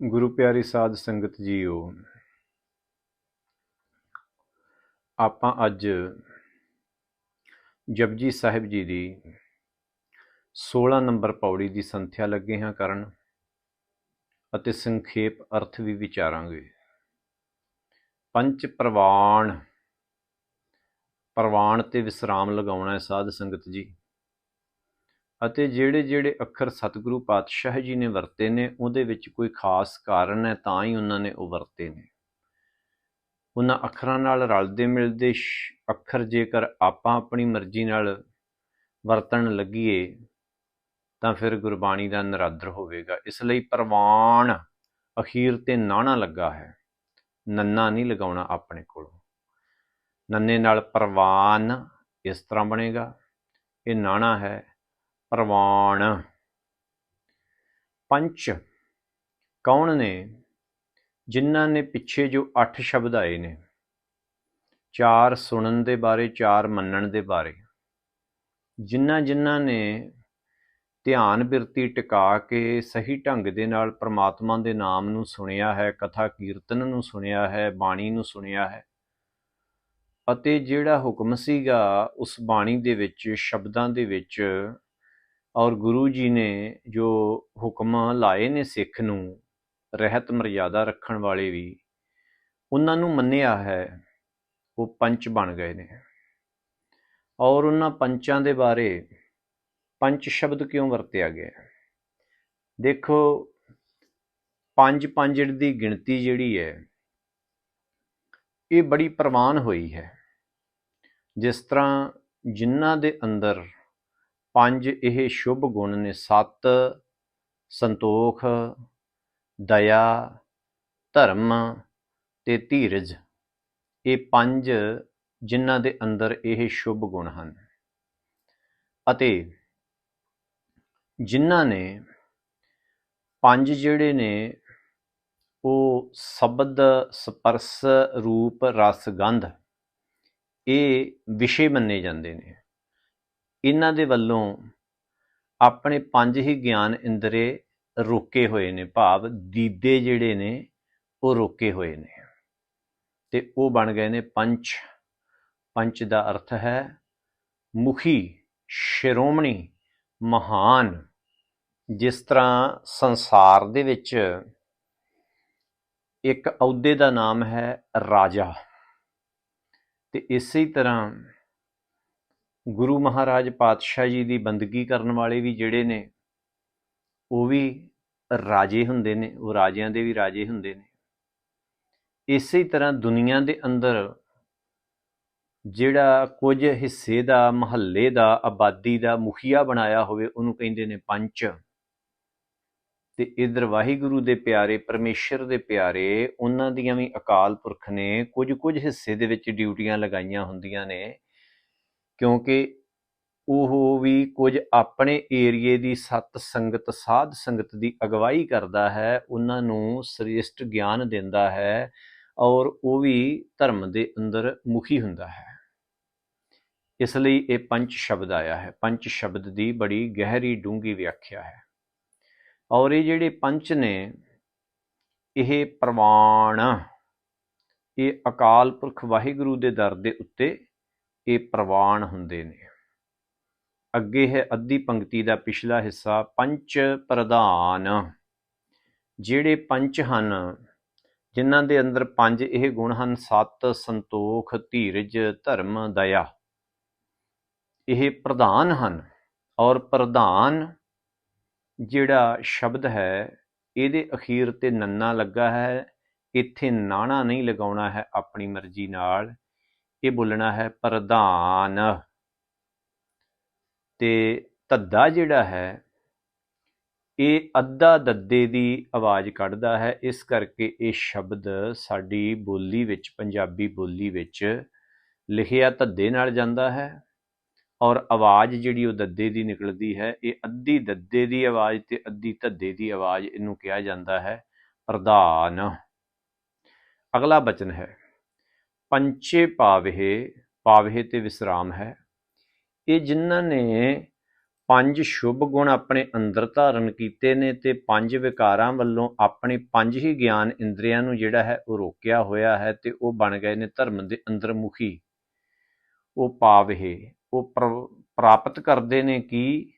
ਗੁਰੂ ਪਿਆਰੀ ਸਾਧ ਸੰਗਤ ਜੀਓ, ਆਪਾਂ ਅੱਜ ਜਪਜੀ ਸਾਹਿਬ ਜੀ ਦੀ 16 ਨੰਬਰ ਪੌੜੀ ਦੀ ਸੰਥਿਆ ਲੱਗੇ ਹਾਂ ਕਰਨ ਅਤੇ ਸੰਖੇਪ ਅਰਥ ਵੀ ਵਿਚਾਰਾਂਗੇ। ਪੰਜ ਪ੍ਰਵਾਨ ਪ੍ਰਵਾਨ ਤੇ ਵਿਸਰਾਮ ਲਗਾਉਣਾ ਹੈ ਸਾਧ ਸੰਗਤ ਜੀ। ਅਤੇ ਜਿਹੜੇ ਜਿਹੜੇ ਅੱਖਰ ਸਤਿਗੁਰੂ ਪਾਤਸ਼ਾਹ ਜੀ ਨੇ ਵਰਤੇ ਨੇ, ਉਹਦੇ ਵਿੱਚ ਕੋਈ ਖਾਸ ਕਾਰਨ ਹੈ, ਤਾਂ ਹੀ ਉਹਨਾਂ ਨੇ ਉਹ ਵਰਤੇ ਨੇ। ਉਹਨਾਂ ਅੱਖਰਾਂ ਨਾਲ ਰਲਦੇ ਮਿਲਦੇ ਅੱਖਰ ਜੇਕਰ ਆਪਾਂ ਆਪਣੀ ਮਰਜ਼ੀ ਨਾਲ ਵਰਤਣ ਲੱਗੀਏ, ਤਾਂ ਫਿਰ ਗੁਰਬਾਣੀ ਦਾ ਨਰਾਦਰ ਹੋਵੇਗਾ। ਇਸ ਲਈ ਪ੍ਰਵਾਨ ਅਖੀਰ ਤੇ ਨਾਣਾ ਲੱਗਾ ਹੈ। ਨੰਨਾ ਨਹੀਂ ਲਗਾਉਣਾ ਆਪਣੇ ਕੋਲੋਂ। ਨੰਨੇ ਨਾਲ ਪ੍ਰਵਾਨ ਇਸ ਤਰ੍ਹਾਂ ਬਣੇਗਾ। ਇਹ ਨਾਣਾ ਹੈ ਪ੍ਰਵਾਣ। ਪੰਚ, ਕੌਣ ਨੇ ਜਿਨ੍ਹਾਂ ਨੇ ਪਿੱਛੇ ਜੋ 8 ਸ਼ਬਦ ਆਏ ਨੇ? ਚਾਰ ਸੁਣਨ ਦੇ ਬਾਰੇ, ਚਾਰ ਮੰਨਣ ਦੇ ਬਾਰੇ। ਜਿਨ੍ਹਾਂ ਜਿਨ੍ਹਾਂ ਨੇ ਧਿਆਨ ਬਿਰਤੀ ਟਿਕਾ ਕੇ ਸਹੀ ਢੰਗ ਦੇ ਨਾਲ ਪ੍ਰਮਾਤਮਾ ਦੇ ਨਾਮ ਨੂੰ ਸੁਣਿਆ ਹੈ, ਕਥਾ ਕੀਰਤਨ ਨੂੰ ਸੁਣਿਆ ਹੈ, ਬਾਣੀ ਨੂੰ ਸੁਣਿਆ ਹੈ ਅਤੇ ਜਿਹੜਾ ਹੁਕਮ ਸੀਗਾ, ਉਸ ਬਾਣੀ ਦੇ ਵਿੱਚ, ਸ਼ਬਦਾਂ ਦੇ ਵਿੱਚ ਔਰ ਗੁਰੂ ਜੀ ਨੇ ਜੋ ਹੁਕਮਾਂ ਲਾਏ ਨੇ ਸਿੱਖ ਨੂੰ, ਰਹਿਤ ਮਰਿਆਦਾ ਰੱਖਣ ਵਾਲੇ ਵੀ, ਉਹਨਾਂ ਨੂੰ ਮੰਨਿਆ ਹੈ, ਉਹ ਪੰਚ ਬਣ ਗਏ ਨੇ। ਔਰ ਉਹਨਾਂ ਪੰਚਾਂ ਦੇ ਬਾਰੇ ਪੰਜ ਸ਼ਬਦ ਕਿਉਂ ਵਰਤਿਆ ਗਿਆ? ਦੇਖੋ, ਪੰਜ ਪੰਜ ਦੀ ਗਿਣਤੀ ਜਿਹੜੀ ਹੈ, ਇਹ ਬੜੀ ਪ੍ਰਵਾਨ ਹੋਈ ਹੈ। ਜਿਸ ਤਰ੍ਹਾਂ ਜਿਨ੍ਹਾਂ ਦੇ ਅੰਦਰ ਪੰਜ ਇਹ ਸ਼ੁਭ ਗੁਣ ਨੇ ਸਤ, ਸੰਤੋਖ, ਦਇਆ, ਧਰਮ ਤੇ ਧੀਰਜ। ਇਹ ਪੰਜ ਜਿਨ੍ਹਾਂ ਦੇ ਅੰਦਰ ਇਹ ਸ਼ੁਭ ਗੁਣ ਹਨ। ਅਤੇ ਜਿਨ੍ਹਾਂ ਨੇ ਪੰਜ ਜਿਹੜੇ ਨੇ, ਉਹ ਸ਼ਬਦ, ਸਪਰਸ ਰੂਪ ਰਸ ਗੰਧ ਇਹ ਵਿਸ਼ੇ ਮੰਨੇ ਜਾਂਦੇ ਨੇ। ਇਹਨਾਂ ਦੇ ਵੱਲੋਂ ਆਪਣੇ ਪੰਜ ਹੀ ਗਿਆਨ ਇੰਦਰੇ ਰੋਕੇ ਹੋਏ ਨੇ, ਭਾਵ ਦੀਦੇ ਜਿਹੜੇ ਨੇ, ਉਹ ਰੋਕੇ ਹੋਏ ਨੇ। ਤੇ ਉਹ ਬਣ ਗਏ ਨੇ ਪੰਚ ਪੰਚ ਦਾ ਅਰਥ ਹੈ ਮੁਖੀ, ਸ਼੍ਰੋਮਣੀ, ਮਹਾਨ। ਜਿਸ ਤਰ੍ਹਾਂ ਸੰਸਾਰ ਦੇ ਵਿੱਚ ਇੱਕ ਅਹੁਦੇ ਦਾ ਨਾਮ ਹੈ ਰਾਜਾ। ਤੇ ਇਸੇ ਤਰ੍ਹਾਂ ਗੁਰੂ ਮਹਾਰਾਜ ਪਾਤਸ਼ਾਹ ਜੀ ਦੀ ਬੰਦਗੀ ਕਰਨ ਵਾਲੇ ਵੀ ਜਿਹੜੇ ਨੇ, ਉਹ ਵੀ ਰਾਜੇ ਹੁੰਦੇ ਨੇ, ਉਹ ਰਾਜਿਆਂ ਦੇ ਵੀ ਰਾਜੇ ਹੁੰਦੇ ਨੇ। ਇਸੇ ਤਰ੍ਹਾਂ ਦੁਨੀਆ ਦੇ ਅੰਦਰ ਜਿਹੜਾ ਕੁਝ ਹਿੱਸੇ ਦਾ, ਮਹੱਲੇ ਦਾ, ਆਬਾਦੀ ਦਾ ਮੁਖੀਆ ਬਣਾਇਆ ਹੋਵੇ, ਉਹਨੂੰ ਕਹਿੰਦੇ ਨੇ ਪੰਚ। ਤੇ ਇਧਰ ਵਾਹਿਗੁਰੂ ਦੇ ਪਿਆਰੇ, ਪਰਮੇਸ਼ਰ ਦੇ ਪਿਆਰੇ, ਉਹਨਾਂ ਦੀਆਂ ਵੀ ਅਕਾਲ ਪੁਰਖ ਨੇ ਕੁਝ ਕੁਝ ਹਿੱਸੇ ਦੇ ਵਿੱਚ ਡਿਊਟੀਆਂ ਲਗਾਈਆਂ ਹੁੰਦੀਆਂ ਨੇ। ਕਿਉਂਕਿ ਉਹ ਵੀ ਕੁਝ ਆਪਣੇ ਏਰੀਏ ਦੀ ਸਤ ਸੰਗਤ, ਸਾਧ ਸੰਗਤ ਦੀ ਅਗਵਾਈ ਕਰਦਾ ਹੈ, ਉਹਨਾਂ ਨੂੰ ਸ੍ਰੇਸ਼ਟ ਗਿਆਨ ਦਿੰਦਾ ਹੈ ਔਰ ਉਹ ਵੀ ਧਰਮ ਦੇ ਅੰਦਰ ਮੁਖੀ ਹੁੰਦਾ ਹੈ। ਇਸ ਲਈ ਇਹ ਪੰਜ ਸ਼ਬਦ ਆਇਆ ਹੈ। ਪੰਜ ਸ਼ਬਦ ਦੀ ਬੜੀ ਗਹਿਰੀ ਡੂੰਗੀ ਵਿਆਖਿਆ ਹੈ। ਔਰ ਇਹ ਜਿਹੜੇ ਪੰਜ ਨੇ, ਇਹ ਪ੍ਰਵਾਣ, ਇਹ ਅਕਾਲ ਪੁਰਖ ਵਾਹਿਗੁਰੂ ਦੇ ਦਰ ਦੇ ਉੱਤੇ ਇਹ ਪ੍ਰਵਾਨ ਹੁੰਦੇ ਨੇ। ਅੱਗੇ ਹੈ ਅੱਧੀ ਪੰਕਤੀ ਦਾ ਪਿਛਲਾ ਹਿੱਸਾ, ਪੰਚ ਪ੍ਰਧਾਨ। ਜਿਹੜੇ ਪੰਚ ਹਨ, ਜਿਨ੍ਹਾਂ ਦੇ ਅੰਦਰ ਪੰਜ ਇਹ ਗੁਣ ਹਨ, ਸਤ ਸੰਤੋਖ, ਧੀਰਜ, ਧਰਮ, ਦਇਆ। ਇਹ ਪ੍ਰਧਾਨ ਹਨ ਔਰ ਪ੍ਰਧਾਨ ਜਿਹੜਾ ਸ਼ਬਦ ਹੈ, ਇਹਦੇ ਅਖੀਰ ਤੇ ਨੰਨਾ ਲੱਗਾ ਹੈ, ਇੱਥੇ ਨਾਣਾ ਨਹੀਂ ਲਗਾਉਣਾ ਹੈ, ਆਪਣੀ ਮਰਜ਼ੀ ਨਾਲ। ਇਹ ਬੋਲਣਾ ਹੈ ਪ੍ਰਧਾਨ। ਤੇ ਧੱਦਾ ਜਿਹੜਾ ਹੈ, ਇਹ ਅੱਧਾ ਦੱਦੇ ਦੀ ਆਵਾਜ਼ ਕੱਢਦਾ ਹੈ। ਇਸ ਕਰਕੇ ਇਹ ਸ਼ਬਦ ਸਾਡੀ ਬੋਲੀ ਵਿੱਚ, ਪੰਜਾਬੀ ਬੋਲੀ ਵਿੱਚ ਲਿਖਿਆ ਧੱਦੇ ਨਾਲ ਜਾਂਦਾ ਹੈ ਔਰ ਆਵਾਜ਼ ਜਿਹੜੀ ਉਹ ਦੱਦੇ ਦੀ ਨਿਕਲਦੀ ਹੈ, ਇਹ ਅੱਧੀ ਦੱਦੇ ਦੀ ਆਵਾਜ਼ ਤੇ ਅੱਧੀ ਧੱਦੇ ਦੀ ਆਵਾਜ਼ ਇਹਨੂੰ ਕਿਹਾ ਜਾਂਦਾ ਹੈ ਪ੍ਰਧਾਨ। ਅਗਲਾ ਬਚਨ ਹੈ। ਪੰਚੇ ਪਾਵੇ ਪਾਵੇ ਤੇ ਵਿਸਰਾਮ ਹੈ। ਇਹ ਜਿਨ੍ਹਾਂ ਨੇ ਪੰਜ ਸ਼ੁਭ ਗੁਣ ਆਪਣੇ ਅੰਦਰ ਧਾਰਨ ਕੀਤੇ ਨੇ ਤੇ ਪੰਜ ਵਿਕਾਰਾਂ ਵੱਲੋਂ ਆਪਣੇ ਪੰਜ ਹੀ ਗਿਆਨ ਇੰਦਰੀਆਂ ਨੂੰ ਜਿਹੜਾ ਹੈ ਉਹ ਰੋਕਿਆ ਹੋਇਆ ਹੈ ਤੇ ਉਹ ਬਣ ਗਏ ਨੇ ਧਰਮ ਦੇ ਅੰਦਰਮੁਖੀ। ਉਹ ਪਾਵਹਿ, ਉਹ ਪ੍ਰ- ਪ੍ਰਾਪਤ ਕਰਦੇ ਨੇ ਕੀ?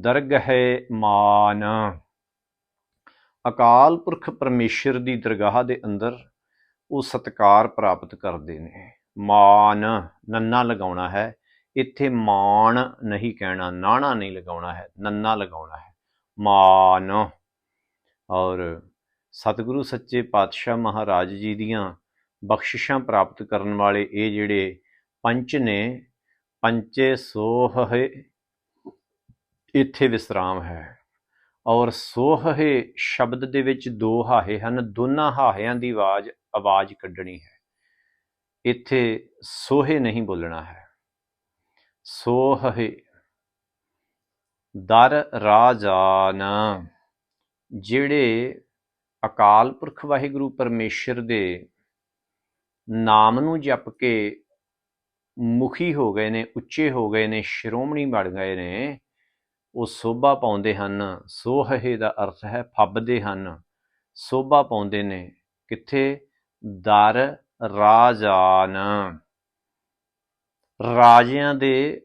ਦਰਗਹਿ ਮਾਨ। ਅਕਾਲ ਪੁਰਖ ਪਰਮੇਸ਼ਰ ਦੀ ਦਰਗਾਹ ਦੇ ਅੰਦਰ ਉਹ ਸਤਕਾਰ ਪ੍ਰਾਪਤ ਕਰਦੇ ਨੇ। ਮਾਨ ਨੰਨਾ ਲਗਾਉਣਾ ਹੈ। ਇੱਥੇ ਮਾਣ ਨਹੀਂ ਕਹਿਣਾ, ਨਾਣਾ ਨਹੀਂ ਲਗਾਉਣਾ ਹੈ, ਨੰਨਾ ਲਗਾਉਣਾ ਹੈ। ਮਾਨ ਔਰ ਸਤਿਗੁਰੂ ਸੱਚੇ ਪਾਤਸ਼ਾਹ ਮਹਾਰਾਜ ਜੀ ਦੀਆਂ ਬਖਸ਼ਿਸ਼ਾਂ ਪ੍ਰਾਪਤ ਕਰਨ ਵਾਲੇ ਇਹ ਜਿਹੜੇ ਪੰਚ ਨੇ, ਪੰਚੇ ਸੋਹੇ ਇੱਥੇ ਵਿਸਰਾਮ ਹੈ। ਔਰ ਸੋਹੇ ਸ਼ਬਦ ਦੇ ਵਿੱਚ ਦੋ ਹਾਹੇ ਹਨ, ਦੋਨਾਂ ਹਾਹਿਆਂ ਦੀ ਆਵਾਜ਼ ਆਵਾਜ਼ ਕੱਢਣੀ ਹੈ। ਇੱਥੇ ਸੋਹੇ ਨਹੀਂ ਬੋਲਣਾ ਹੈ। ਸੋਹੇ। ਦਰ ਰਾਜਾਨ। ਜਿਹੜੇ ਅਕਾਲ ਪੁਰਖ ਵਾਹਿਗੁਰੂ ਪਰਮੇਸ਼ਰ ਦੇ ਨਾਮ ਨੂੰ ਜਪ ਕੇ ਮੁਖੀ ਹੋ ਗਏ ਨੇ, ਉੱਚੇ ਹੋ ਗਏ ਨੇ, ਸ਼੍ਰੋਮਣੀ ਬਣ ਗਏ ਨੇ, ਉਹ ਸੋਭਾ ਪਾਉਂਦੇ ਹਨ। ਸੋਹੇ ਦਾ ਅਰਥ ਹੈ ਫੱਬਦੇ ਹਨ। ਸੋਭਾ ਪਾਉਂਦੇ ਨੇ। ਕਿੱਥੇ? ਦਰ ਰਾਜਾਨ। ਰਾਜਿਆਂ ਦੇ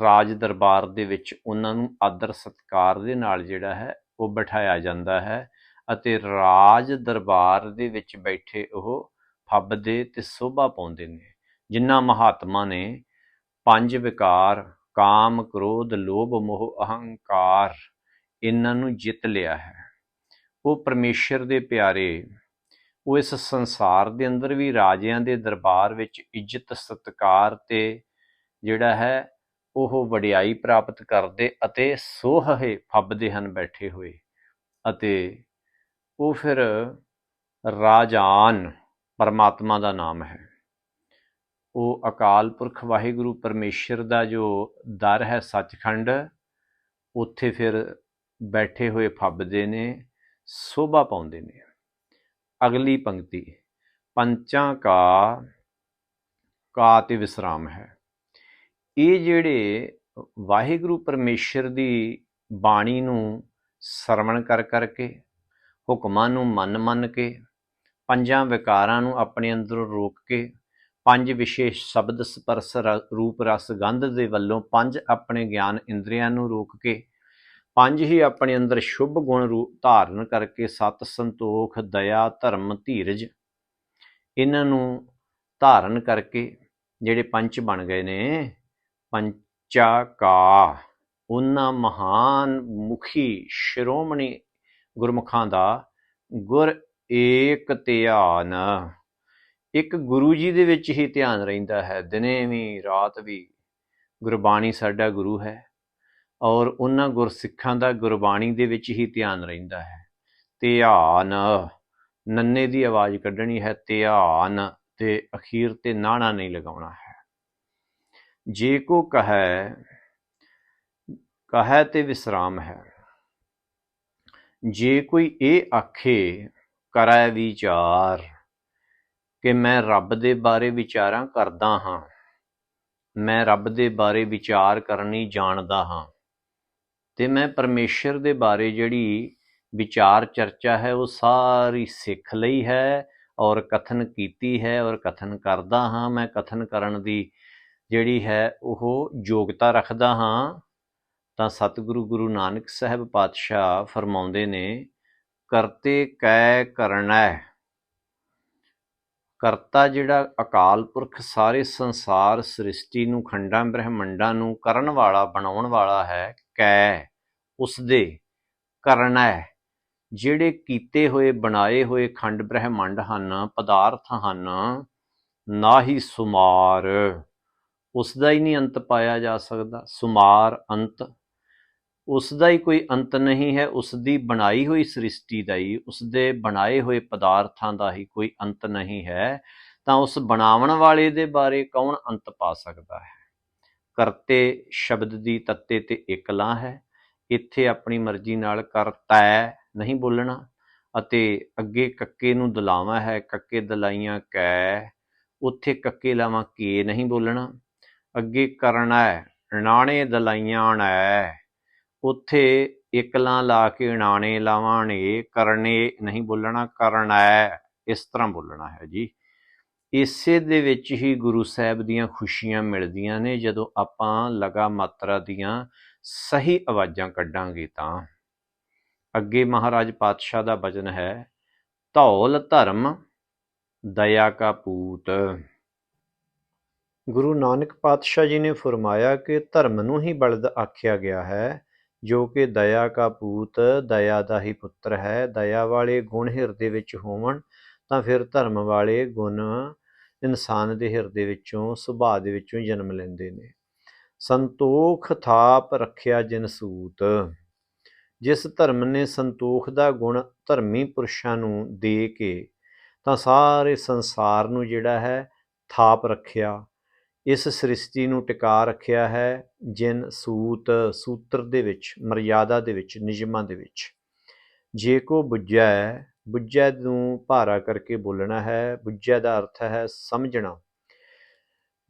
ਰਾਜ ਦਰਬਾਰ ਦੇ ਵਿੱਚ ਉਹਨਾਂ ਨੂੰ ਆਦਰ ਸਤਕਾਰ ਦੇ ਨਾਲ ਜਿਹੜਾ ਹੈ ਉਹ ਬਿਠਾਇਆ ਜਾਂਦਾ ਹੈ ਅਤੇ ਰਾਜ ਦਰਬਾਰ ਦੇ ਵਿੱਚ ਬੈਠੇ ਉਹ ਫੱਬਦੇ ਤੇ ਸੋਭਾ ਪਾਉਂਦੇ ਨੇ। ਜਿਨ੍ਹਾਂ ਮਹਾਤਮਾ ਨੇ ਪੰਜ ਵਿਕਾਰ, ਕਾਮ, ਕ੍ਰੋਧ, ਲੋਭ, ਮੋਹ, ਅਹੰਕਾਰ ਇਹਨਾਂ ਨੂੰ ਜਿੱਤ ਲਿਆ ਹੈ। ਉਹ ਪਰਮੇਸ਼ਰ ਦੇ ਪਿਆਰੇ ਉਹ ਇਸ ਸੰਸਾਰ ਦੇ ਅੰਦਰ ਵੀ ਰਾਜਿਆਂ ਦੇ ਦਰਬਾਰ ਵਿੱਚ ਇੱਜ਼ਤ, ਸਤਕਾਰ ਤੇ ਜਿਹੜਾ ਹੈ, ਉਹ ਵਡਿਆਈ ਪ੍ਰਾਪਤ ਕਰਦੇ ਅਤੇ ਸੋਹਹੇ ਫੱਬਦੇ ਹਨ ਬੈਠੇ ਹੋਏ ਅਤੇ ਉਹ ਫਿਰ ਰਾਜਾਨ ਪਰਮਾਤਮਾ ਦਾ ਨਾਮ ਹੈ। ਉਹ ਅਕਾਲ ਪੁਰਖ ਵਾਹਿਗੁਰੂ ਪਰਮੇਸ਼ਰ ਦਾ ਜੋ ਦਰ ਹੈ ਸੱਚਖੰਡ, ਉੱਥੇ ਫਿਰ ਬੈਠੇ ਹੋਏ ਫੱਬਦੇ ਨੇ, ਸੋਭਾ ਪਾਉਂਦੇ ਨੇ। ਅਗਲੀ ਪੰਕਤੀ, ਪੰਚਾਂ ਕਾ ਕਾ ਤੇ ਵਿਸਰਾਮ ਹੈ। ਇਹ ਜਿਹੜੇ ਵਾਹਿਗੁਰੂ ਪਰਮੇਸ਼ਰ ਦੀ ਬਾਣੀ ਨੂੰ ਸਰਵਣ ਕਰ ਕਰਕੇ, ਹੁਕਮਾਂ ਨੂੰ ਮੰਨ ਮੰਨ ਕੇ, ਪੰਜਾਂ ਵਿਕਾਰਾਂ ਨੂੰ ਆਪਣੇ ਅੰਦਰੋਂ ਰੋਕ ਕੇ, ਪੰਜ ਵਿਸ਼ੇਸ਼ ਸ਼ਬਦ ਸਪਰਸ ਰ- ਰੂਪ ਰਸ ਗੰਧ ਦੇ ਵੱਲੋਂ ਪੰਜ ਆਪਣੇ ਗਿਆਨ ਇੰਦਰੀਆਂ ਨੂੰ ਰੋਕ ਕੇ ਪੰਜ ਹੀ ਆਪਣੇ ਅੰਦਰ ਸ਼ੁਭ ਗੁਣ ਰੂਪ ਧਾਰਨ ਕਰਕੇ ਸਤ ਸੰਤੋਖ, ਦਇਆ, ਧਰਮ, ਧੀਰਜ ਇਹਨਾਂ ਨੂੰ ਧਾਰਨ ਕਰਕੇ ਜਿਹੜੇ ਪੰਚ ਬਣ ਗਏ ਨੇ ਪੰਚਾ ਕਾ ਉਹਨਾਂ ਮਹਾਨ ਮੁਖੀ ਸ਼੍ਰੋਮਣੀ ਗੁਰਮੁਖਾਂ ਦਾ ਗੁਰ ਏਕ ਧਿਆਨ। ਇੱਕ ਗੁਰੂ ਜੀ ਦੇ ਵਿੱਚ ਹੀ ਧਿਆਨ ਰਹਿੰਦਾ ਹੈ। ਦਿਨੇ ਵੀ, ਰਾਤ ਵੀ ਗੁਰਬਾਣੀ ਸਾਡਾ ਗੁਰੂ ਹੈ। ਔਰ ਉਹਨਾਂ ਗੁਰਸਿੱਖਾਂ ਦਾ ਗੁਰਬਾਣੀ ਦੇ ਵਿੱਚ ਹੀ ਧਿਆਨ ਰਹਿੰਦਾ ਹੈ। ਧਿਆਨ, ਨੰਨੇ ਦੀ ਆਵਾਜ਼ ਕੱਢਣੀ ਹੈ, ਧਿਆਨ ਤੇ ਅਖੀਰ ਤੇ ਨਾਣਾ ਨਹੀਂ ਲਗਾਉਣਾ ਹੈ। ਜੇ ਕੋ ਕਹੈ ਕਹੈ ਤੇ ਵਿਸਰਾਮ ਹੈ। ਜੇ ਕੋਈ ਇਹ ਆਖੇ, ਕਰੈ ਵਿਚਾਰ ਕਿ ਮੈਂ ਰੱਬ ਦੇ ਬਾਰੇ ਵਿਚਾਰਾਂ ਕਰਦਾ ਹਾਂ, ਮੈਂ ਰੱਬ ਦੇ ਬਾਰੇ ਵਿਚਾਰ ਕਰਨੀ ਜਾਣਦਾ ਹਾਂ। ਤੇ ਮੈਂ ਪਰਮੇਸ਼ਰ ਦੇ ਬਾਰੇ ਜਿਹੜੀ ਵਿਚਾਰ ਚਰਚਾ ਹੈ, ਉਹ ਸਾਰੀ ਸਿੱਖ ਲਈ ਹੈ ਔਰ ਕਥਨ ਕੀਤੀ ਹੈ ਔਰ ਕਥਨ ਕਰਦਾ ਹਾਂ। ਮੈਂ ਕਥਨ ਕਰਨ ਦੀ ਜਿਹੜੀ ਹੈ, ਉਹ ਯੋਗਤਾ ਰੱਖਦਾ ਹਾਂ। ਤਾਂ ਸਤਿਗੁਰੂ ਗੁਰੂ ਨਾਨਕ ਸਾਹਿਬ ਪਾਤਸ਼ਾਹ ਫਰਮਾਉਂਦੇ ਨੇ, ਕਰਤੇ ਕੈ ਕਰਨਾ ਕਰਤਾ ਜਿਹੜਾ ਅਕਾਲ ਪੁਰਖ ਸਾਰੇ ਸੰਸਾਰ ਸ੍ਰਿਸ਼ਟੀ ਨੂੰ, ਖੰਡਾਂ ਬ੍ਰਹਿਮੰਡਾਂ ਨੂੰ ਕਰਨ ਵਾਲਾ, ਬਣਾਉਣ ਵਾਲਾ ਹੈ ਕੈ ਉਸਦੇ ਦੇ ਜਿਹੜੇ ਕੀਤੇ ਹੋਏ, ਬਣਾਏ ਹੋਏ ਖੰਡ ਬ੍ਰਹਿਮੰਡ ਹਨ, ਪਦਾਰਥ ਹਨ ਨਾ ਹੀ ਸੁਮਾਰ। ਉਸ ਦਾ ਹੀ ਨਹੀਂ ਅੰਤ ਪਾਇਆ ਜਾ ਸਕਦਾ, ਸੁਮਾਰ ਅੰਤ। ਉਸ ਦਾ ਹੀ ਕੋਈ ਅੰਤ ਨਹੀਂ ਹੈ ਉਸ ਦੀ ਬਣਾਈ ਹੋਈ ਸ੍ਰਿਸ਼ਟੀ ਦਾ ਹੀ ਉਸ ਦੇ ਬਣਾਏ ਹੋਏ ਪਦਾਰਥਾਂ ਦਾ ਹੀ ਕੋਈ ਅੰਤ ਨਹੀਂ ਹੈ। ਤਾਂ ਉਸ ਬਣਾਉਣ ਵਾਲੇ ਦੇ ਬਾਰੇ ਕੌਣ ਅੰਤ ਪਾ ਸਕਦਾ ਹੈ? ਕਰਤੇ ਸ਼ਬਦ ਦੀ ਤੱਤੇ ਤੇ ਇਕਲਾ ਹੈ। ਇੱਥੇ ਆਪਣੀ ਮਰਜ਼ੀ ਨਾਲ ਕਰਤੈ ਨਹੀਂ ਬੋਲਣਾ ਅਤੇ ਅੱਗੇ ਕੱਕੇ ਨੂੰ ਦਲਾਵਾ ਹੈ, ਕੱਕੇ ਦਲਾਈਆਂ ਕੈ, ਉੱਥੇ ਕੱਕੇ ਲਾਵਾਂ ਕੇ ਨਹੀਂ ਬੋਲਣਾ। ਅੱਗੇ ਕਰਨਾ ਹੈ, ਨਾਣੇ ਦਲਾਈਆਂ ਐ ਉੱਥੇ ਇਕਲਾਂ ਲਾ ਕੇ ਨਾਣੇ ਲਾਵਾਂਣੇ ਕਰਨੇ ਨਹੀਂ ਬੋਲਣਾ, ਕਰਨੈ ਇਸ ਤਰ੍ਹਾਂ ਬੋਲਣਾ ਹੈ ਜੀ। ਇਸੇ ਦੇ ਵਿੱਚ ਹੀ ਗੁਰੂ ਸਾਹਿਬ ਦੀਆਂ ਖੁਸ਼ੀਆਂ ਮਿਲਦੀਆਂ ਨੇ, ਜਦੋਂ ਆਪਾਂ ਲਗਾ ਮਾਤਰਾ ਦੀਆਂ ਸਹੀ ਆਵਾਜ਼ਾਂ ਕੱਢਾਂਗੇ ਤਾਂ। ਅੱਗੇ ਮਹਾਰਾਜ ਪਾਤਸ਼ਾਹ ਦਾ ਬਚਨ ਹੈ, ਧੌਲ ਧਰਮ, ਦਇਆ ਕਾ ਪੂਤ। ਗੁਰੂ ਨਾਨਕ ਪਾਤਸ਼ਾਹ ਜੀ ਨੇ ਫਰਮਾਇਆ ਕਿ ਧਰਮ ਨੂੰ ਹੀ ਬਲਦ ਆਖਿਆ ਗਿਆ ਹੈ, ਜੋ ਕਿ ਦਇਆ ਕਾ ਪੂਤ, ਦਇਆ ਦਾ ਹੀ ਪੁੱਤਰ ਹੈ। ਦਇਆ ਵਾਲੇ ਗੁਣ ਹਿਰਦੇ ਵਿੱਚ ਹੋਵਣ, ਤਾਂ ਫਿਰ ਧਰਮ ਵਾਲੇ ਗੁਣ ਇਨਸਾਨ ਦੇ ਹਿਰਦੇ ਵਿੱਚੋਂ, ਸੁਭਾਅ ਦੇ ਵਿੱਚੋਂ ਜਨਮ ਲੈਂਦੇ ਨੇ। ਸੰਤੋਖ ਥਾਪ ਰੱਖਿਆ ਜਿਨ ਸੂਤ। ਜਿਸ ਧਰਮ ਨੇ ਸੰਤੋਖ ਦਾ ਗੁਣ ਧਰਮੀ ਪੁਰਸ਼ਾਂ ਨੂੰ ਦੇ ਕੇ, ਤਾਂ ਸਾਰੇ ਸੰਸਾਰ ਨੂੰ ਜਿਹੜਾ ਹੈ ਥਾਪ ਰੱਖਿਆ। ਇਸ ਸ੍ਰਿਸ਼ਟੀ ਨੂੰ ਟਿਕਾ ਰੱਖਿਆ ਹੈ ਜਿਨ ਸੂਤ ਸੂਤਰ ਦੇ ਵਿੱਚ, ਮਰਿਆਦਾ ਦੇ ਵਿੱਚ, ਨਿਯਮਾਂ ਦੇ ਵਿੱਚ। ਜੇ ਕੋ ਬੁੱਝੈ ਬੁੱਝੈ ਨੂੰ ਭਾਰਾ ਕਰਕੇ ਬੋਲਣਾ ਹੈ, ਬੁੱਝੈ ਦਾ ਅਰਥ ਹੈ ਸਮਝਣਾ।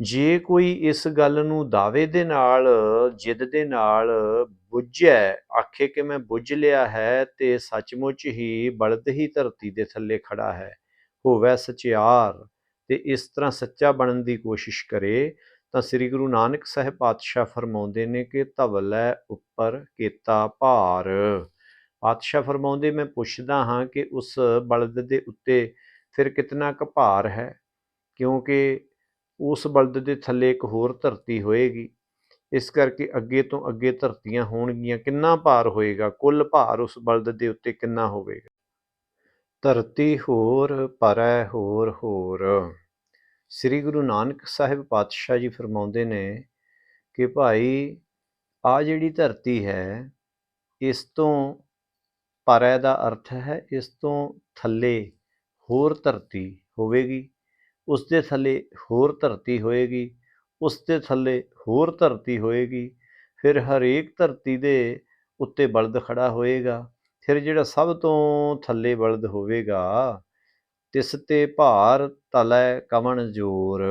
ਜੇ ਕੋਈ ਇਸ ਗੱਲ ਨੂੰ ਦਾਅਵੇ ਦੇ ਨਾਲ, ਜਿੱਦ ਦੇ ਨਾਲ ਬੁੱਝੈ, ਆਖੇ ਕਿ ਮੈਂ ਬੁੱਝ ਲਿਆ ਹੈ ਤੇ ਸੱਚਮੁੱਚ ਹੀ ਬਲਦ ਹੀ ਧਰਤੀ ਦੇ ਥੱਲੇ ਖੜਾ ਹੈ, ਹੋਵੇ ਸਚਿਆਰ ਤੇ ਇਸ ਤਰ੍ਹਾਂ ਸੱਚਾ ਬਣਨ ਦੀ ਕੋਸ਼ਿਸ਼ ਕਰੇ, ਤਾਂ ਸ੍ਰੀ ਗੁਰੂ ਨਾਨਕ ਸਾਹਿਬ ਪਾਤਸ਼ਾਹ ਫਰਮਾਉਂਦੇ ਨੇ ਕਿ ਧਵਲੈ ਉੱਪਰ ਕੀਤਾ ਭਾਰ। ਪਾਤਸ਼ਾਹ ਫਰਮਾਉਂਦੇ, ਮੈਂ ਪੁੱਛਦਾ ਹਾਂ ਕਿ ਉਸ ਬਲਦ ਦੇ ਉੱਤੇ ਫਿਰ ਕਿਤਨਾ ਕੁ ਭਾਰ ਹੈ? ਕਿਉਂਕਿ ਉਸ ਬਲਦ ਦੇ ਥੱਲੇ ਇੱਕ ਹੋਰ ਧਰਤੀ ਹੋਏਗੀ। ਇਸ ਕਰਕੇ ਅੱਗੇ ਤੋਂ ਅੱਗੇ ਧਰਤੀਆਂ ਹੋਣਗੀਆਂ। ਕਿੰਨਾ ਭਾਰ ਹੋਏਗਾ? ਕੁੱਲ ਭਾਰ ਉਸ ਬਲਦ ਦੇ ਉੱਤੇ ਕਿੰਨਾ ਹੋਵੇਗਾ? ਧਰਤੀ ਹੋਰ, ਪਰੈ ਹੋਰ ਹੋਰ। ਸ੍ਰੀ ਗੁਰੂ ਨਾਨਕ ਸਾਹਿਬ ਪਾਤਸ਼ਾਹ ਜੀ ਫਰਮਾਉਂਦੇ ਨੇ ਕਿ ਭਾਈ ਆ ਜਿਹੜੀ ਧਰਤੀ ਹੈ, ਇਸ ਤੋਂ ਪਰੈ ਦਾ ਅਰਥ ਹੈ ਇਸ ਤੋਂ ਥੱਲੇ ਹੋਰ ਧਰਤੀ ਹੋਵੇਗੀ, ਉਸ ਦੇ ਥੱਲੇ ਹੋਰ ਧਰਤੀ ਹੋਏਗੀ, ਉਸ ਦੇ ਥੱਲੇ ਹੋਰ ਧਰਤੀ ਹੋਏਗੀ, ਫਿਰ ਹਰੇਕ ਧਰਤੀ ਦੇ ਉੱਤੇ ਬਲਦ ਖੜਾ ਹੋਏਗਾ, ਫਿਰ ਜਿਹੜਾ ਸਭ ਤੋਂ ਥੱਲੇ ਬਲਦ ਹੋਵੇਗਾ, ਤਿਸ ਤੇ ਭਾਰ ਤਲੈ ਕਵਣ ਜੋਰ।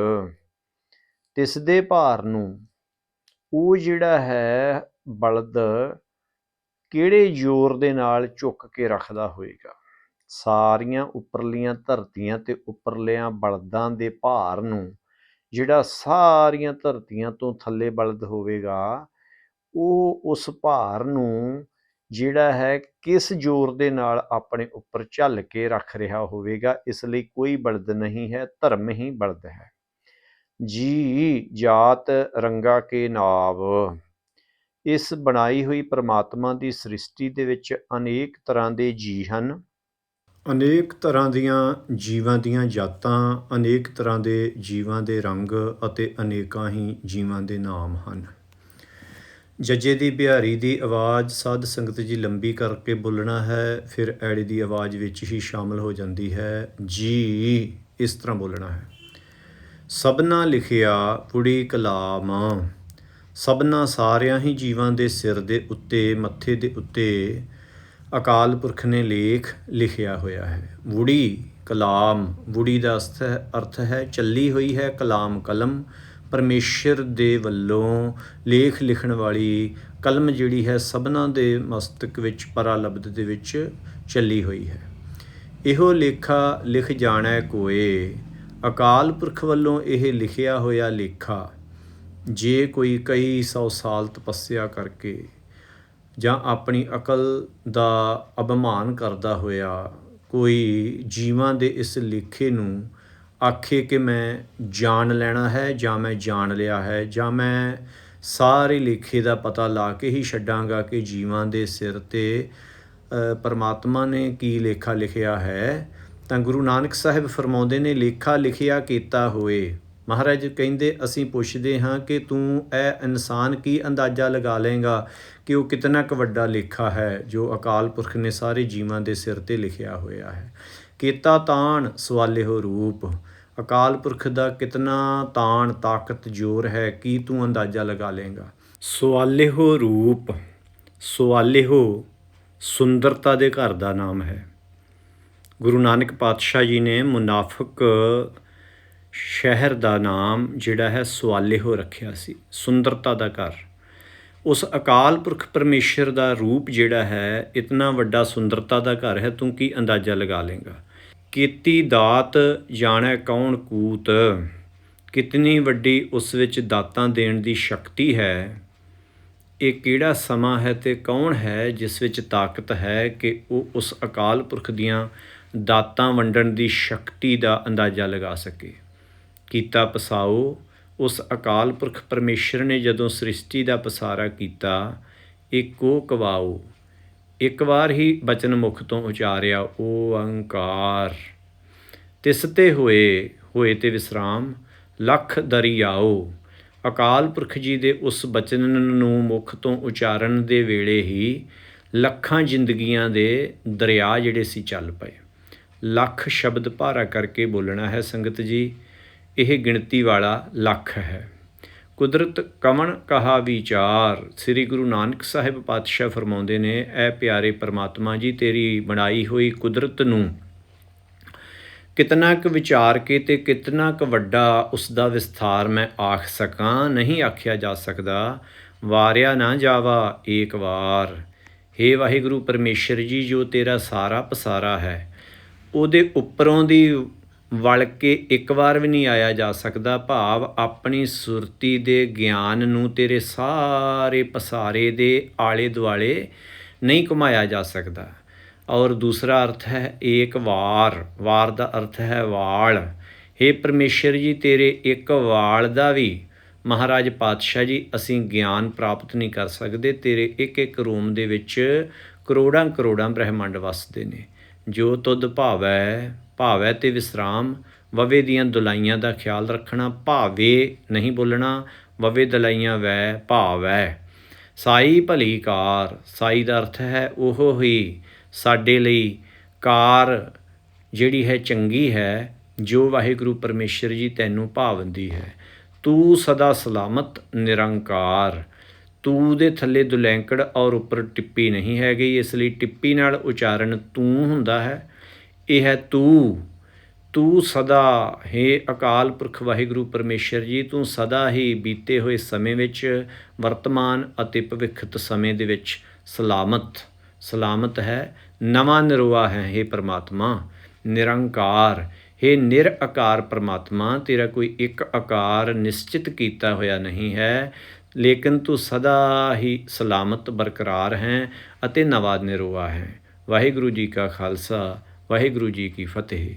ਤਿਸ ਦੇ ਭਾਰ ਨੂੰ ਉਹ ਜਿਹੜਾ ਹੈ ਬਲਦ ਕਿਹੜੇ ਜ਼ੋਰ ਦੇ ਨਾਲ ਚੁੱਕ ਕੇ ਰੱਖਦਾ ਹੋਵੇਗਾ ਸਾਰੀਆਂ ਉੱਪਰਲੀਆਂ ਧਰਤੀਆਂ ਤੇ ਉੱਪਰਲਿਆਂ ਬਲਦਾਂ ਦੇ ਭਾਰ ਨੂੰ ਜਿਹੜਾ ਸਾਰੀਆਂ ਧਰਤੀਆਂ ਤੋਂ ਥੱਲੇ ਬਲਦ ਹੋਵੇਗਾ, ਉਹ ਉਸ ਭਾਰ ਨੂੰ ਜਿਹੜਾ ਹੈ ਕਿਸ ਜ਼ੋਰ ਦੇ ਨਾਲ ਆਪਣੇ ਉੱਪਰ ਝੱਲ ਕੇ ਰੱਖ ਰਿਹਾ ਹੋਵੇਗਾ, ਇਸ ਲਈ ਕੋਈ ਬਲਦ ਨਹੀਂ ਹੈ, ਧਰਮ ਹੀ ਬਲਦ ਹੈ। ਜੀ ਜਾਤ ਰੰਗਾ ਕੇ ਨਾਵ। ਇਸ ਬਣਾਈ ਹੋਈ ਪਰਮਾਤਮਾ ਦੀ ਸ੍ਰਿਸ਼ਟੀ ਦੇ ਵਿੱਚ ਅਨੇਕ ਤਰ੍ਹਾਂ ਦੇ ਜੀ ਹਨ। ਅਨੇਕ ਤਰ੍ਹਾਂ ਦੀਆਂ ਜੀਵਾਂ ਦੀਆਂ ਜਾਤਾਂ, ਅਨੇਕ ਤਰ੍ਹਾਂ ਦੇ ਜੀਵਾਂ ਦੇ ਰੰਗ ਅਤੇ ਅਨੇਕਾਂ ਹੀ ਜੀਵਾਂ ਦੇ ਨਾਮ ਹਨ। ਜੱਜੇ ਦੀ ਬਿਹਾਰੀ ਦੀ ਆਵਾਜ਼ ਸਾਧ ਸੰਗਤ ਜੀ ਲੰਬੀ ਕਰਕੇ ਬੋਲਣਾ ਹੈ, ਫਿਰ ਐੜੀ ਦੀ ਆਵਾਜ਼ ਵਿੱਚ ਹੀ ਸ਼ਾਮਲ ਹੋ ਜਾਂਦੀ ਹੈ, ਜੀ ਇਸ ਤਰ੍ਹਾਂ ਬੋਲਣਾ ਹੈ। ਸਭਨਾ ਲਿਖਿਆ ਪੁੜੀ ਕਲਾਮ ਸਭਨਾ ਸਾਰਿਆਂ ਹੀ ਜੀਵਾਂ ਦੇ ਸਿਰ ਦੇ ਉੱਤੇ, ਮੱਥੇ ਦੇ ਉੱਤੇ ਅਕਾਲ ਪੁਰਖ ਨੇ ਲੇਖ ਲਿਖਿਆ ਹੋਇਆ ਹੈ। ਵੁੜੀ ਕਲਾਮ, ਵੁੜੀ ਦਾ ਅਰਥ ਹੈ, ਚੱਲੀ ਹੋਈ ਹੈ ਕਲਾਮ ਕਲਮ। ਪਰਮੇਸ਼ਰ ਦੇ ਵੱਲੋਂ ਲੇਖ ਲਿਖਣ ਵਾਲੀ ਕਲਮ ਜਿਹੜੀ ਹੈ ਸਭਨਾ ਦੇ ਮਸਤਕ ਵਿੱਚ ਪਰਾਲਬਦ ਦੇ ਵਿੱਚ ਚੱਲੀ ਹੋਈ ਹੈ। ਇਹੋ ਲੇਖਾ ਲਿਖ ਜਾਣਾ ਕੋਏ। ਅਕਾਲ ਪੁਰਖ ਵੱਲੋਂ ਇਹ ਲਿਖਿਆ ਹੋਇਆ ਲੇਖਾ ਜੇ ਕੋਈ ਕਈ ਸੌ ਸਾਲ ਤਪੱਸਿਆ ਕਰਕੇ ਜਾਂ ਆਪਣੀ ਅਕਲ ਦਾ ਅਭਿਮਾਨ ਕਰਦਾ ਹੋਇਆ ਕੋਈ ਜੀਵਾਂ ਦੇ ਇਸ ਲੇਖੇ ਨੂੰ ਆਖੇ ਕਿ ਮੈਂ ਜਾਣ ਲੈਣਾ ਹੈ ਜਾਂ ਮੈਂ ਜਾਣ ਲਿਆ ਹੈ ਜਾਂ ਮੈਂ ਸਾਰੇ ਲੇਖੇ ਦਾ ਪਤਾ ਲਾ ਕੇ ਹੀ ਛੱਡਾਂਗਾ ਕਿ ਜੀਵਾਂ ਦੇ ਸਿਰ ਤੇ ਪਰਮਾਤਮਾ ਨੇ ਕੀ ਲੇਖਾ ਲਿਖਿਆ ਹੈ, ਤਾਂ ਗੁਰੂ ਨਾਨਕ ਸਾਹਿਬ ਫਰਮਾਉਂਦੇ ਨੇ, ਲੇਖਾ ਲਿਖਿਆ ਕੀਤਾ ਹੋਏ ਮਹਾਰਾਜ ਕਹਿੰਦੇ, ਅਸੀਂ ਪੁੱਛਦੇ ਹਾਂ ਕਿ ਤੂੰ ਇਹ ਇਨਸਾਨ ਕੀ ਅੰਦਾਜ਼ਾ ਲਗਾ ਲੇਗਾ ਕਿ ਉਹ ਕਿਤਨਾ ਕੁ ਵੱਡਾ ਲੇਖਾ ਹੈ ਜੋ ਅਕਾਲ ਪੁਰਖ ਨੇ ਸਾਰੇ ਜੀਵਾਂ ਦੇ ਸਿਰ ਤੇ ਲਿਖਿਆ ਹੋਇਆ ਹੈ। ਕੀਤਾ ਤਾਣ ਸਵਾਲੇ ਹੋ ਰੂਪ। ਅਕਾਲ ਪੁਰਖ ਦਾ ਕਿਤਨਾ ਤਾਣ, ਤਾਕਤ, ਜ਼ੋਰ ਹੈ, ਕੀ ਤੂੰ ਅੰਦਾਜ਼ਾ ਲਗਾ ਲੇਗਾ ਸਵਾਲੇ ਹੋ ਰੂਪ। ਸਵਾਲੇ ਹੋ ਸੁੰਦਰਤਾ ਦੇ ਘਰ ਦਾ ਨਾਮ ਹੈ। ਗੁਰੂ ਨਾਨਕ ਪਾਤਸ਼ਾਹ ਜੀ ਨੇ ਮੁਨਾਫਕ ਸ਼ਹਿਰ ਦਾ ਨਾਮ ਜਿਹੜਾ ਹੈ ਸਵਾਲੇਹੋ ਰੱਖਿਆ ਸੀ, ਸੁੰਦਰਤਾ ਦਾ ਘਰ। ਉਸ ਅਕਾਲ ਪੁਰਖ ਪਰਮੇਸ਼ਰ ਦਾ ਰੂਪ ਜਿਹੜਾ ਹੈ, ਇਤਨਾ ਵੱਡਾ ਸੁੰਦਰਤਾ ਦਾ ਘਰ ਹੈ, ਤੂੰ ਕੀ ਅੰਦਾਜ਼ਾ ਲਗਾ ਲੇਗਾ ਕੀਤੀ ਦਾਤ ਜਾਣੈ ਕੌਣ ਕੂਤ? ਕਿਤਨੀ ਵੱਡੀ ਉਸ ਵਿੱਚ ਦਾਤਾਂ ਦੇਣ ਦੀ ਸ਼ਕਤੀ ਹੈ? ਇਹ ਕਿਹੜਾ ਸਮਾਂ ਹੈ ਤੇ ਕੌਣ ਹੈ ਜਿਸ ਵਿੱਚ ਤਾਕਤ ਹੈ ਕਿ ਉਹ ਉਸ ਅਕਾਲ ਪੁਰਖ ਦੀਆਂ ਦਾਤਾਂ ਵੰਡਣ ਦੀ ਸ਼ਕਤੀ ਦਾ ਅੰਦਾਜ਼ਾ ਲਗਾ ਸਕੇ? ਕੀਤਾ ਪਸਾਓ, ਉਸ ਅਕਾਲ ਪੁਰਖ ਪਰਮੇਸ਼ਰ ਨੇ ਜਦੋਂ ਸ੍ਰਿਸ਼ਟੀ ਦਾ ਪਸਾਰਾ ਕੀਤਾ, ਇੱਕੋ ਕਵਾਓ। ਇੱਕ ਵਾਰ ਹੀ ਬਚਨ ਮੁਖ ਤੋਂ ਉਚਾਰਿਆ ਓ ਓੰਕਾਰ ਤਿਸ ਤੇ ਹੋਏ ਹੋਏ ਤੇ ਵਿਸਰਾਮ, ਲੱਖ ਦਰਿਆਓ। ਅਕਾਲ ਪੁਰਖ ਜੀ ਦੇ ਉਸ ਬਚਨ ਨੂੰ ਮੁਖ ਤੋਂ ਉਚਾਰਨ ਦੇ ਵੇਲੇ ਹੀ ਲੱਖਾਂ ਜ਼ਿੰਦਗੀਆਂ ਦੇ ਦਰਿਆ ਜਿਹੜੇ ਸੀ ਚੱਲ ਪਏ। ਲੱਖ ਸ਼ਬਦ ਭਾਰਾ ਕਰਕੇ ਬੋਲਣਾ ਹੈ ਸੰਗਤ ਜੀ। ਇਹ ਗਿਣਤੀ ਵਾਲਾ ਲੱਖ ਹੈ। ਕੁਦਰਤ ਕਵਣ ਕਹਾ ਵਿਚਾਰ। ਸ੍ਰੀ ਗੁਰੂ ਨਾਨਕ ਸਾਹਿਬ ਪਾਤਸ਼ਾਹ ਫਰਮਾਉਂਦੇ ਨੇ, ਐ ਪਿਆਰੇ ਪਰਮਾਤਮਾ ਜੀ, ਤੇਰੀ ਬਣਾਈ ਹੋਈ ਕੁਦਰਤ ਨੂੰ ਕਿਤਨਾ ਕੁ ਵਿਚਾਰ ਕੇ ਤੇ ਕਿਤਨਾ ਕੁ ਵੱਡਾ ਉਸ ਦਾ ਵਿਸਥਾਰ ਮੈਂ ਆਖ ਸਕਾਂ। ਨਹੀਂ ਆਖਿਆ ਜਾ ਸਕਦਾ, ਵਾਰਿਆ ਨਾ ਜਾਵਾ ਏਕ ਵਾਰ। हे ਵਾਹਿਗੁਰੂ ਪਰਮੇਸ਼ਰ ਜੀ, ਜੋ ਤੇਰਾ ਸਾਰਾ ਪਸਾਰਾ ਹੈ, ਉਹਦੇ ਉੱਪਰੋਂ ਦੀ ਵਲ ਕੇ ਇੱਕ ਵਾਰ ਵੀ ਨਹੀਂ ਆਇਆ ਜਾ ਸਕਦਾ। ਭਾਵ ਆਪਣੀ ਸੁਰਤੀ ਦੇ ਗਿਆਨ ਨੂੰ ਤੇਰੇ ਸਾਰੇ ਪਸਾਰੇ ਦੇ ਆਲੇ ਦੁਆਲੇ ਨਹੀਂ ਘੁਮਾਇਆ ਜਾ ਸਕਦਾ। ਔਰ ਦੂਸਰਾ ਅਰਥ ਹੈ ਏਕ ਵਾਰ। ਵਾਰ ਦਾ ਅਰਥ ਹੈ ਵਾਲ। हे ਪਰਮੇਸ਼ਰ ਜੀ, ਤੇਰੇ ਇੱਕ ਵਾਲ ਦਾ ਵੀ ਮਹਾਰਾਜ ਪਾਤਸ਼ਾਹ ਜੀ, ਅਸੀਂ ਗਿਆਨ ਪ੍ਰਾਪਤ ਨਹੀਂ ਕਰ ਸਕਦੇ। ਤੇਰੇ ਇੱਕ ਇੱਕ ਰੂਮ ਦੇ ਵਿੱਚ ਕਰੋੜਾਂ ਕਰੋੜਾਂ ਬ੍ਰਹਿਮੰਡ ਵਸਦੇ ਨੇ। ਜੋ ਤੁਧ ਭਾਵੈ ਭਾਵੈ ਤੇ ਵਿਸਰਾਮ, ਵਵੇ ਦੀਆਂ ਦੁਲਾਈਆਂ ਦਾ ਖਿਆਲ ਰੱਖਣਾ, ਭਾਵੇ ਨਹੀਂ ਬੋਲਣਾ, ਵਵੇ ਦੁਲਾਈਆਂ ਵੈ ਭਾਵੈ। ਸਾਈ ਭਲੀ ਕਾਰ, ਸਾਈ ਦਾ ਅਰਥ ਹੈ ਉਹ ਹੀ, ਸਾਡੇ ਲਈ ਕਾਰ ਜਿਹੜੀ ਹੈ ਚੰਗੀ ਹੈ, ਜੋ ਵਾਹਿਗੁਰੂ ਪਰਮੇਸ਼ਰ ਜੀ ਤੈਨੂੰ ਭਾਵੰਦੀ ਹੈ। ਤੂੰ ਸਦਾ ਸਲਾਮਤ, ਨਿਰੰਕਾਰ। ਤੂੰ ਦੇ ਥੱਲੇ ਦੁਲੈਂਕੜ ਔਰ ਉੱਪਰ ਟਿੱਪੀ ਨਹੀਂ ਹੈਗੀ, ਇਸ ਲਈ ਟਿੱਪੀ ਨਾਲ ਉਚਾਰਨ ਤੂੰ ਹੁੰਦਾ ਹੈ। ਇਹ ਹੈ ਤੂੰ। ਤੂੰ ਸਦਾ, ਹੈ ਅਕਾਲ ਪੁਰਖ ਵਾਹਿਗੁਰੂ ਪਰਮੇਸ਼ਰ ਜੀ, ਤੂੰ ਸਦਾ ਹੀ ਬੀਤੇ ਹੋਏ ਸਮੇਂ ਵਿੱਚ ਵਰਤਮਾਨ ਅਤੇ ਭਵਿੱਖਤ ਸਮੇਂ ਦੇ ਵਿੱਚ ਸਲਾਮਤ। ਸਲਾਮਤ ਹੈ, ਨਵਾਂ ਨਿਰਵਾ ਹੈ हे ਪ੍ਰਮਾਤਮਾ। ਨਿਰੰਕਾਰ हे ਨਿਰਆਕਾਰ ਪ੍ਰਮਾਤਮਾ, ਤੇਰਾ ਕੋਈ ਇੱਕ ਆਕਾਰ ਨਿਸ਼ਚਿਤ ਕੀਤਾ ਹੋਇਆ ਨਹੀਂ ਹੈ, ਲੇਕਿਨ ਤੂੰ ਸਦਾ ਹੀ ਸਲਾਮਤ, ਬਰਕਰਾਰ ਹੈ ਅਤੇ ਨਵਾਂ ਨਿਰਵਾ ਹੈ। ਵਾਹਿਗੁਰੂ ਜੀ ਕਾ ਖਾਲਸਾ। ਵਾਹਿਗੁਰੂ ਜੀ ਕੀ ਫਤਿਹ।